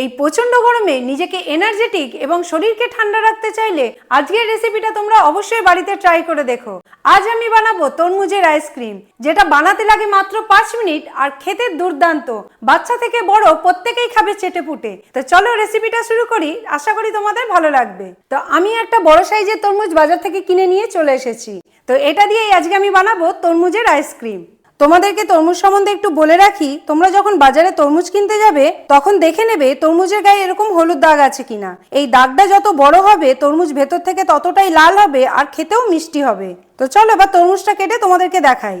এই প্রচণ্ড গরমে নিজেকে এনার্জেটিক এবং শরীরকে ঠান্ডা রাখতে চাইলে আজকের রেসিপিটা তোমরা অবশ্যই বাড়িতে ট্রাই করে দেখো। আজ আমি বানাবো তরমুজের আইসক্রিম যেটা বানাতে লাগে মাত্র পাঁচ মিনিট আর খেতে দুর্দান্ত। বাচ্চা থেকে বড় প্রত্যেকেই খাবে চেটে পুটে তো চলো রেসিপিটা শুরু করি, আশা করি তোমাদের ভালো লাগবে। তো আমি একটা বড় সাইজের তরমুজ বাজার থেকে কিনে নিয়ে চলে এসেছি। তো এটা দিয়েই আজকে আমি বানাবো তরমুজের আইসক্রিম তোমাদেরকে তরমুজ সম্বন্ধে একটু বলে রাখি, তোমরা যখন বাজারে তরমুজ কিনতে যাবে, তখন দেখে নেবে তরমুজের গায়ে এরকম হলুদ দাগ আছে কিনা। এই দাগটা যত বড় হবে, তরমুজ ভেতর থেকে ততটাই লাল হবে আর খেতেও মিষ্টি হবে। তো চলো এবার তরমুজটা কেটে তোমাদেরকে দেখাই।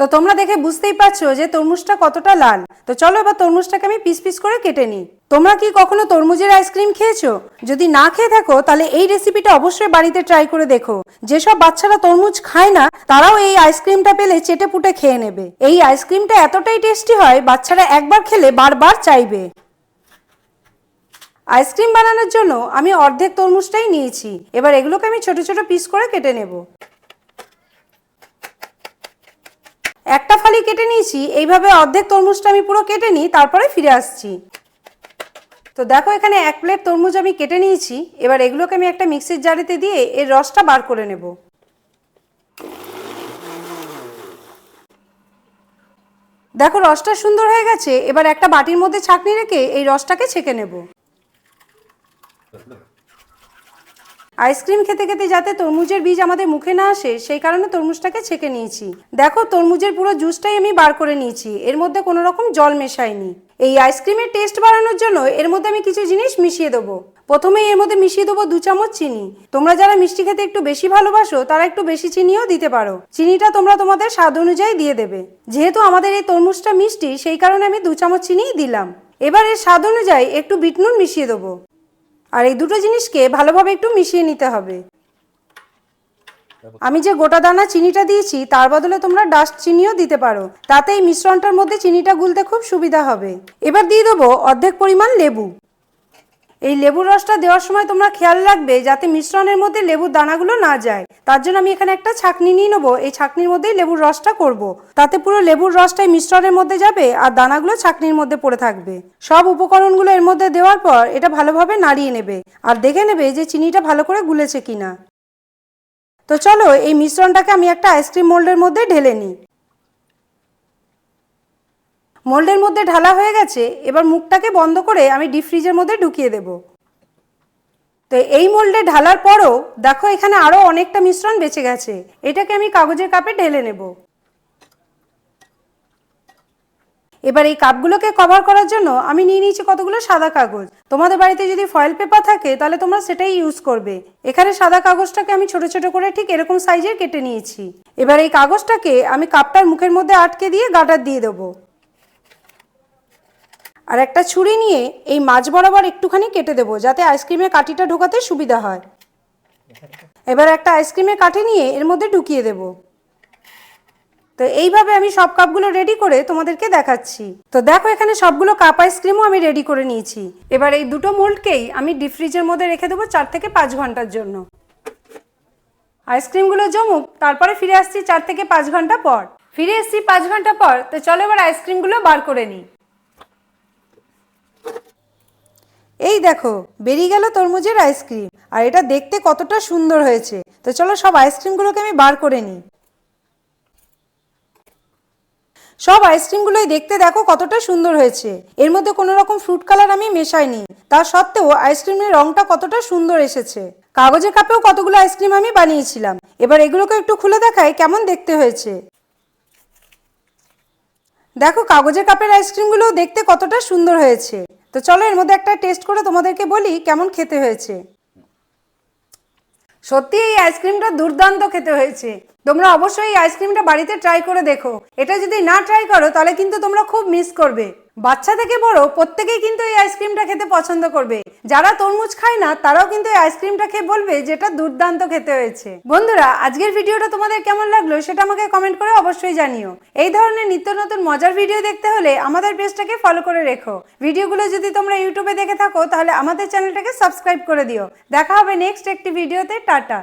তো তোমরা দেখে বুঝতেই পারছ যে তরমুজটা কতটা লাল। তো চলো এবার তরমুজটাকে আমি পিস পিস করে কেটে নিই। তোমরা কি কখনো তরমুজের আইসক্রিম খেয়েছো? যদি না খেয়ে থাকো, তাহলে এই রেসিপিটা অবশ্যই বাড়িতে ট্রাই করে দেখো। যেসব বাচ্চারা তরমুজ খায় না, তারাও এই আইসক্রিমটা পেলে চেটে পুটে খেয়ে নেবে। এই আইসক্রিমটা এতটাই টেস্টি হয়, বাচ্চারা একবার খেলে বারবার চাইবে। আইসক্রিম বানানোর জন্য আমি অর্ধেক তরমুজটাই নিয়েছি। এবার এগুলোকে আমি ছোট ছোট পিস করে কেটে নেব। একটা ফালি কেটে নিয়েছি, এইভাবে অর্ধেক তরমুজটা আমি পুরো কেটে নিই, তারপরে ফিরে আসছি। তো দেখো এখানে এক প্লেট তরমুজ আমি কেটে নিয়েছি, এবার এগুলোকে আমি একটা মিক্সির জারিতে দিয়ে এর রসটা বার করে নেব। দেখো রসটা সুন্দর হয়ে গেছে, এবার একটা বাটির মধ্যে ছাঁকনি রেখে এই রসটাকে ছেঁকে নেব। আইসক্রিম খেতে খেতে যাতে তরমুজের বীজ আমাদের মুখে না আসে, সেই কারণে তরমুজটাকে ছেঁকে নিয়েছি। দেখো, তরমুজের পুরো জুসটাই আমি বার করে নিয়েছি। এর মধ্যে কোনো রকম জল মেশাইনি। এই আইসক্রিমের টেস্ট বাড়ানোর জন্য এর মধ্যে আমি কিছু জিনিস মিশিয়ে দেবো। প্রথমেই এর মধ্যে মিশিয়ে দেবো দু চামচ চিনি। তোমরা যারা মিষ্টি খেতে একটু বেশি ভালোবাসো, তারা একটু বেশি চিনিও দিতে পারো। চিনিটা তোমরা তোমাদের স্বাদ অনুযায়ী দিয়ে দেবে। যেহেতু আমাদের এই তরমুজটা মিষ্টি, সেই কারণে আমি দু চামচ চিনিই দিলাম। এবার এর স্বাদ অনুযায়ী একটু বিটনুন মিশিয়ে দেবো। আর এই দুটো জিনিসকে ভালোভাবে একটু মিশিয়ে নিতে হবে। আমি যে গোটা দানা চিনিটা দিয়েছি, তার বদলে তোমরা ডাস্ট চিনিও দিতে পারো। তাতে এই মিশ্রণটার মধ্যে চিনিটা গুলতে খুব সুবিধা হবে। এবার দিয়ে দেবো অর্ধেক পরিমাণ লেবু। এই লেবুর রসটা দেওয়ার সময় তোমরা খেয়াল রাখবে যাতে মিশ্রণের মধ্যে লেবুর দানাগুলো না যায়। তার জন্য আমি এখানে একটা ছাকনি নিয়ে নেব। এই ছাকনির মধ্যেই লেবুর রসটা করব। তাতে পুরো লেবুর রসটাই মিশ্রণের মধ্যে যাবে আর দানাগুলো ছাকনির মধ্যে পড়ে থাকবে। সব উপকরণগুলো এর মধ্যে দেওয়ার পর এটা ভালোভাবে নাড়িয়ে নেবে আর দেখে নেবে যে চিনিটা ভালো করে গুলেছে কিনা। তো চলো এই মিশ্রণটাকে আমি একটা আইসক্রিম মোল্ডের মধ্যে ঢেলে নিই। মোল্ডের মধ্যে ঢালা হয়ে গেছে, এবার মুখটাকে বন্ধ করে আমি ডিপ ফ্রিজের মধ্যে ঢুকিয়ে দেব। তো এই মোল্ডে ঢালার পরও দেখো এখানে আরও অনেকটা মিশ্রণ বেঁচে গেছে। এটাকে আমি কাগজের কাপে ঢেলে নেব। এবার এই কাপগুলোকে কভার করার জন্য আমি নিয়ে নিয়েছি কতগুলো সাদা কাগজ। তোমাদের বাড়িতে যদি ফয়েল পেপার থাকে, তাহলে তোমরা সেটাই ইউজ করবে। এখানে সাদা কাগজটাকে আমি ছোট ছোট করে ঠিক এরকম সাইজের কেটে নিয়েছি। এবার এই কাগজটাকে আমি কাপটার মুখের মধ্যে আটকে দিয়ে গাটার দিয়ে দেবো। আর একটা ছুরি নিয়ে এই মাছ বরাবর একটুখানি কেটে দেবো, যাতে আইসক্রিমের কাঠিটা ঢোকাতে সুবিধা হয়। এবার একটা আইসক্রিমের কাঠি নিয়ে এর মধ্যে ঢুকিয়ে দেবো। তো এইভাবে আমি সব কাপগুলো রেডি করে তোমাদেরকে দেখাচ্ছি। তো দেখো, এখানে সবগুলো কাপ আইসক্রিমও আমি রেডি করে নিয়েছি। এবার এই দুটো মোল্ডকেই আমি ডিপ ফ্রিজের মধ্যে রেখে দেবো চার থেকে পাঁচ ঘণ্টার জন্য। আইসক্রিমগুলো জমুক, তারপরে ফিরে আসছি চার থেকে পাঁচ ঘণ্টা পর। ফিরে এসছি পাঁচ ঘণ্টা পর, তো চলো এবার আইসক্রিমগুলো বার করে নিই। এই দেখো, বেরিয়ে গেল তরমুজের আইসক্রিম আর এটা দেখতে কতটা সুন্দর হয়েছে। তো চলো সব আইসক্রিমগুলোকে আমি বার করে নিই। সব আইসক্রিমগুলোই দেখতে দেখো কতটা সুন্দর হয়েছে। এর মধ্যে কোনো রকম ফ্রুট কালার আমি মেশাইনি। তা সত্ত্বেও আইসক্রিমের রংটা কতটা সুন্দর এসেছে। কাগজের কাপেও কতগুলো আইসক্রিম আমি বানিয়েছিলাম। এবার এগুলোকে একটু খুলে দেখাই কেমন দেখতে হয়েছে। দেখো, কাগজের কাপের আইসক্রিমগুলো দেখতে কতটা সুন্দর হয়েছে। তো চলো, এর মধ্যে একটা টেস্ট করে তোমাদেরকে বলি কেমন খেতে হয়েছে। সত্যি, এই আইসক্রিমটা দুর্দান্ত খেতে হয়েছে। তোমরা অবশ্যই এই আইসক্রিমটা বাড়িতে ট্রাই করে দেখো। এটা যদি না ট্রাই করো, তাহলে কিন্তু তোমরা খুব মিস করবে। বাচ্চা থেকে বড়, প্রত্যেকেই কিন্তু এই আইসক্রিমটা খেতে পছন্দ করবে। যারা তরমুজ খায় না, তারাও কিন্তু এই আইসক্রিমটা খেয়ে বলবে যেটা দুর্দান্ত খেতে হয়েছে। বন্ধুরা, আজকের ভিডিওটা তোমাদের কেমন লাগল সেটা আমাকে কমেন্ট করে অবশ্যই জানিও। এই ধরনের নিত্য নতুন মজার ভিডিও দেখতে হলে আমাদের পেজটাকে ফলো করে রেখো। ভিডিওগুলো যদি তোমরা ইউটিউবে দেখে থাকো, তাহলে আমাদের চ্যানেলটাকে সাবস্ক্রাইব করে দিও। দেখা হবে নেক্সট একটি ভিডিওতে, টাটা।